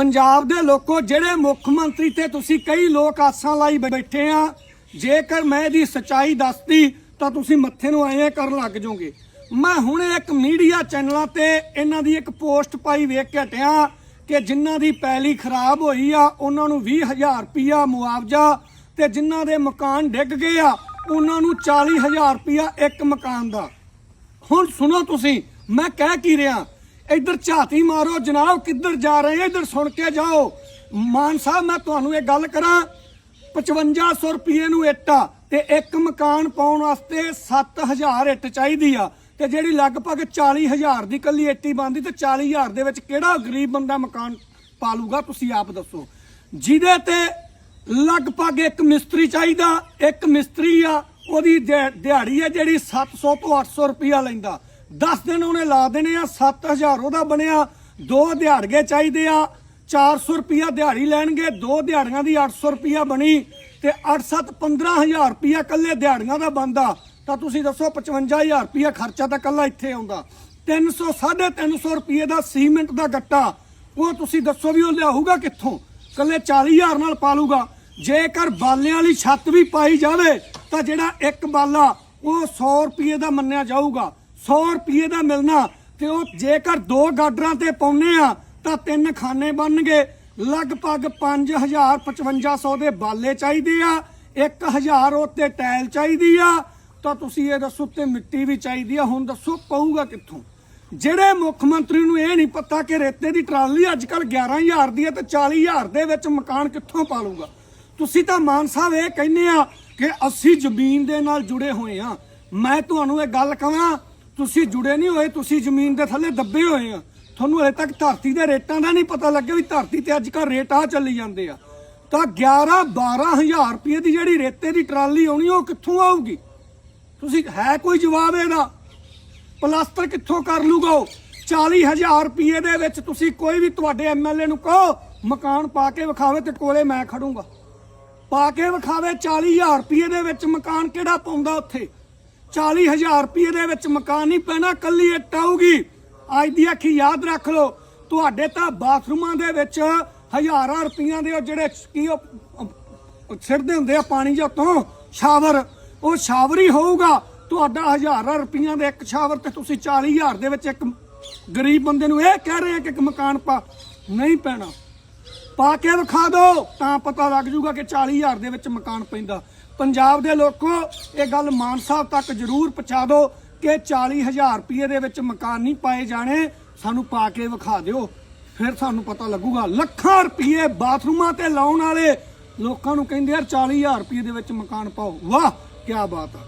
ਪੰਜਾਬ ਦੇ ਲੋਕੋ, ਜਿਹੜੇ ਮੁੱਖ ਮੰਤਰੀ ਤੇ ਤੁਸੀਂ ਕਈ ਲੋਕ ਆਸਾਂ ਲਾਈ ਬੈਠੇ ਆ, ਜੇਕਰ ਮੈਂ ਇਹਦੀ ਸਚਾਈ ਦੱਸਦੀ, ਤਾਂ ਤੁਸੀਂ ਮੱਥੇ ਨੂੰ ਐਂ ਕਰਨ ਲੱਗ ਜਾਓਗੇ। ਮੈਂ ਹੁਣੇ ਇੱਕ ਮੀਡੀਆ ਚੈਨਲਾਂ ਤੇ ਇਹਨਾਂ ਦੀ ਇੱਕ ਪੋਸਟ ਪਾਈ ਵੇਖ ਕੇ ਹਟਿਆ ਕਿ ਜਿਨ੍ਹਾਂ ਦੀ ਪੈਲੀ ਖਰਾਬ ਹੋਈ ਆ, ਉਹਨਾਂ ਨੂੰ 20000 ਰੁਪਇਆ ਮੁਆਵਜ਼ਾ ਤੇ ਜਿਨ੍ਹਾਂ ਦੇ ਮਕਾਨ ਡਿੱਗ ਗਏ ਆ, ਉਹਨਾਂ ਨੂੰ 40000 ਰੁਪਇਆ ਇੱਕ ਮਕਾਨ ਦਾ। ਹੁਣ ਸੁਣੋ ਤੁਸੀਂ, ਮੈਂ ਕਹਿ ਕੀ ਰਿਹਾ ਇੱਧਰ ਝਾਤੀ ਮਾਰੋ, ਜਨਾਬ, ਕਿੱਧਰ ਜਾ ਰਹੇ ਆ ਇੱਧਰ ਸੁਣ ਕੇ ਜਾਓ। ਮਾਨ ਸਾਹਿਬ, ਮੈਂ ਤੁਹਾਨੂੰ ਇਹ ਗੱਲ ਕਰਾਂ। 5500 ਰੁਪਏ ਨੂੰ ਇੱਟ ਆ ਤੇ ਇੱਕ ਮਕਾਨ ਪਾਉਣ ਵਾਸਤੇ 7000 ਇੱਟ ਚਾਹੀਦੀ ਆ। ਤੇ ਜਿਹੜੀ ਲਗਭਗ 40000 ਦੀ ਕੱਲੀ ਇੱਟੀ ਬਣਦੀ ਤੇ 40000 ਦੇ ਵਿੱਚ ਕਿਹੜਾ ਗਰੀਬ ਬੰਦਾ ਮਕਾਨ ਪਾਲੂਗਾ? ਤੁਸੀਂ ਆਪ ਦੱਸੋ। ਜਿਹਦੇ ਤੇ ਲਗਭਗ ਇੱਕ ਮਿਸਤਰੀ ਚਾਹੀਦਾ, ਇੱਕ ਮਿਸਤਰੀ ਆ, ਉਹਦੀ ਦਿਹਾ- ਦਿਹਾੜੀ ਆ ਜਿਹੜੀ 700 ਤੋਂ 800 ਰੁਪਿਆ ਲੈਂਦਾ। 10 ਦਿਨ ਉਹਨੇ ਲਾ ਦੇਣੇ ਆ 7000 ਉਹਦਾ ਬਣਿਆ, ਦੋ ਦਿਹਾੜਗੇ ਚਾਹੀਦੇ ਆ 400 ਰੁਪਿਆ ਦਿਹਾੜੀ ਲੈਣਗੇ, ਦੋ ਦਿਹਾੜੀਆਂ ਦੀ 800 ਰੁਪਿਆ ਬਣੀ ਤੇ 8-7 15000 ਰੁਪਿਆ ਕੱਲੇ ਦਿਹਾੜੀਆਂ ਦਾ ਬੰਦਾ ਤਾਂ ਤੁਸੀਂ ਦੱਸੋ 55000 ਰੁਪਿਆ ਖਰਚਾ ਤਾਂ ਕੱਲਾ ਇੱਥੇ ਆਉਂਦਾ। 300 350 ਰੁਪਏ ਦਾ ਸੀਮੈਂਟ ਦਾ ਗੱਟਾ, ਉਹ ਤੁਸੀਂ ਦੱਸੋ ਵੀ ਉਹ ਲਿਆਊਗਾ ਕਿੱਥੋਂ? ਕੱਲੇ 40000 ਨਾਲ ਪਾ ਲੂਗਾ ਜੇਕਰ ਬਾਲਿਆਂ ਵਾਲੀ ਛੱਤ ਵੀ ਪਾਈ ਜਾਵੇ, ਤਾਂ ਜਿਹੜਾ ਇੱਕ ਬਾਲਾ, ਉਹ 100 ਰੁਪਏ ਦਾ ਮੰਨਿਆ ਜਾਊਗਾ। 100 ਰੁਪਏ ਦਾ ਮਿਲਣਾ ਤੇ ਉਹ ਜੇਕਰ ਦੋ ਗਾਡਰਾਂ ਤੇ ਪਾਉਨੇ ਆ, ਤਾਂ ਤਿੰਨ ਖਾਨੇ ਬਣਨਗੇ। ਲਗਭਗ 5000 5500 ਦੇ ਬਾਲੇ ਚਾਹੀਦੇ ਆ 1000 ਉੱਤੇ ਟਾਇਲ ਚਾਹੀਦੀ ਆ। ਤਾਂ ਤੁਸੀਂ ਇਹ ਦੱਸੋ ਤੇ ਮਿੱਟੀ ਵੀ ਚਾਹੀਦੀ ਆ। ਹੁਣ ਦੱਸੋ ਪਊਗਾ ਕਿੱਥੋਂ? ਜਿਹੜੇ ਮੁੱਖ ਮੰਤਰੀ ਨੂੰ ਇਹ ਨਹੀਂ ਪਤਾ ਕਿ ਰੇਤੇ ਦੀ ਟਰਾਲੀ ਅੱਜ ਕੱਲ 11000 ਦੀ ਹੈ ਤੇ 40000 ਦੇ ਵਿੱਚ ਮਕਾਨ ਕਿੱਥੋਂ ਪਾਲੂਗਾ? ਤੁਸੀਂ ਤਾਂ ਮਾਨ ਸਾਹਿਬ ਇਹ ਕਹਿੰਦੇ ਆ ਕਿ ਅਸੀਂ ਜ਼ਮੀਨ ਦੇ ਨਾਲ ਜੁੜੇ ਹੋਏ ਆ। ਮੈਂ ਤੁਹਾਨੂੰ ਇਹ ਗੱਲ ਕਹਾਂ ਤੁਸੀਂ ਜੁੜੇ ਨਹੀਂ ਹੋਏ, ਤੁਸੀਂ ਜ਼ਮੀਨ ਦੇ ਥੱਲੇ ਦੱਬੇ ਹੋਏ ਆ। ਤੁਹਾਨੂੰ ਹਲੇ ਤੱਕ ਧਰਤੀ ਦੇ ਰੇਟਾਂ ਦਾ ਨਹੀਂ ਪਤਾ ਲੱਗਿਆ ਵੀ ਧਰਤੀ ਤੇ ਅੱਜ ਕੱਲ ਰੇਟ ਆ ਚੱਲੀ ਜਾਂਦੇ ਆ। ਤਾਂ 11 12000 ਰੁਪਏ ਦੀ ਜਿਹੜੀ ਰੇਤੇ ਦੀ ਟਰਾਲੀ ਆਉਣੀ, ਉਹ ਕਿੱਥੋਂ ਆਊਗੀ? ਤੁਸੀਂ ਹੈ ਕੋਈ ਜਵਾਬ ਇਹਦਾ? ਪਲਾਸਟਰ ਕਿੱਥੋਂ ਕਰ ਲੂਗਾ ਉਹ? 40000 ਰੁਪਏ ਦੇ ਵਿੱਚ ਤੁਸੀਂ ਕੋਈ ਵੀ ਤੁਹਾਡੇ ਐਮਐਲਏ ਨੂੰ ਕਹੋ, ਮਕਾਨ ਪਾ ਕੇ ਵਿਖਾਵੇ ਤੇ ਕੋਲੇ ਮੈਂ ਖੜੂੰਗਾ। ਪਾ ਕੇ ਵਿਖਾਵੇ 40000 ਰੁਪਏ ਦੇ ਵਿੱਚ ਮਕਾਨ ਕਿਹੜਾ ਪਾਉਂਦਾ ਉੱਥੇ? 40000 ਰੁਪਏ ਦੇ ਵਿੱਚ ਮਕਾਨ ਨਹੀਂ ਪੈਣਾ, ਕੱਲੀ ਇੱਟ ਆਊਗੀ। ਅੱਜ ਦੀ ਅੱਖੀ ਯਾਦ ਰੱਖ ਲਓ, ਤੁਹਾਡੇ ਤਾਂ ਬਾਥਰੂਮਾਂ ਦੇ ਵਿੱਚ ਹਜ਼ਾਰਾਂ ਰੁਪਈਆਂ ਦੇ ਉਹ ਜਿਹੜੇ ਕੀ ਉਹ ਛਿੜਦੇ ਹੁੰਦੇ ਆ ਪਾਣੀ ਜਾਂ ਤੋਂ ਸ਼ਾਵਰ। ਉਹ ਸ਼ਾਵਰ ਹੀ ਹੋਊਗਾ। ਤੁਹਾਡਾ ਹਜ਼ਾਰਾਂ ਰੁਪਈਆਂ ਦੇ ਇੱਕ ਸ਼ਾਵਰ ਤੇ ਤੁਸੀਂ 40000 ਦੇ ਵਿੱਚ ਇੱਕ ਗਰੀਬ ਬੰਦੇ ਨੂੰ ਇਹ ਕਹਿ ਰਹੇ ਆ ਕਿ ਇੱਕ ਮਕਾਨ ਪਾ, ਨਹੀਂ ਪੈਣਾ। ਪਾ ਕੇ ਵਿਖਾ ਦਿਓ, ਤਾਂ ਪਤਾ ਲੱਗ ਜੂਗਾ ਕਿ 40000 ਦੇ ਵਿੱਚ ਮਕਾਨ ਪੈਂਦਾ। ਪੰਜਾਬ ਦੇ ਲੋਕੋ, ਇਹ ਗੱਲ ਮਾਨ ਸਾਹਿਬ ਤੱਕ ਜ਼ਰੂਰ ਪਹੁੰਚਾ ਦਿਓ ਕਿ 40000 ਰੁਪਏ ਦੇ ਵਿੱਚ ਮਕਾਨ ਨਹੀਂ ਪਾਏ ਜਾਣੇ। ਸਾਨੂੰ ਪਾ ਕੇ ਵਿਖਾ ਦਿਓ। ਫਿਰ ਸਾਨੂੰ ਪਤਾ ਲੱਗੂਗਾ, ਲੱਖਾਂ ਰੁਪਏ ਬਾਥਰੂਮਾਂ ਤੇ ਲਾਉਣ ਵਾਲੇ ਲੋਕਾਂ ਨੂੰ ਕਹਿੰਦੇ ਯਾਰ 40000 ਰੁਪਏ ਦੇ ਵਿੱਚ ਮਕਾਨ ਪਾਓ। ਵਾਹ ਕੀ ਬਾਤ ਆ।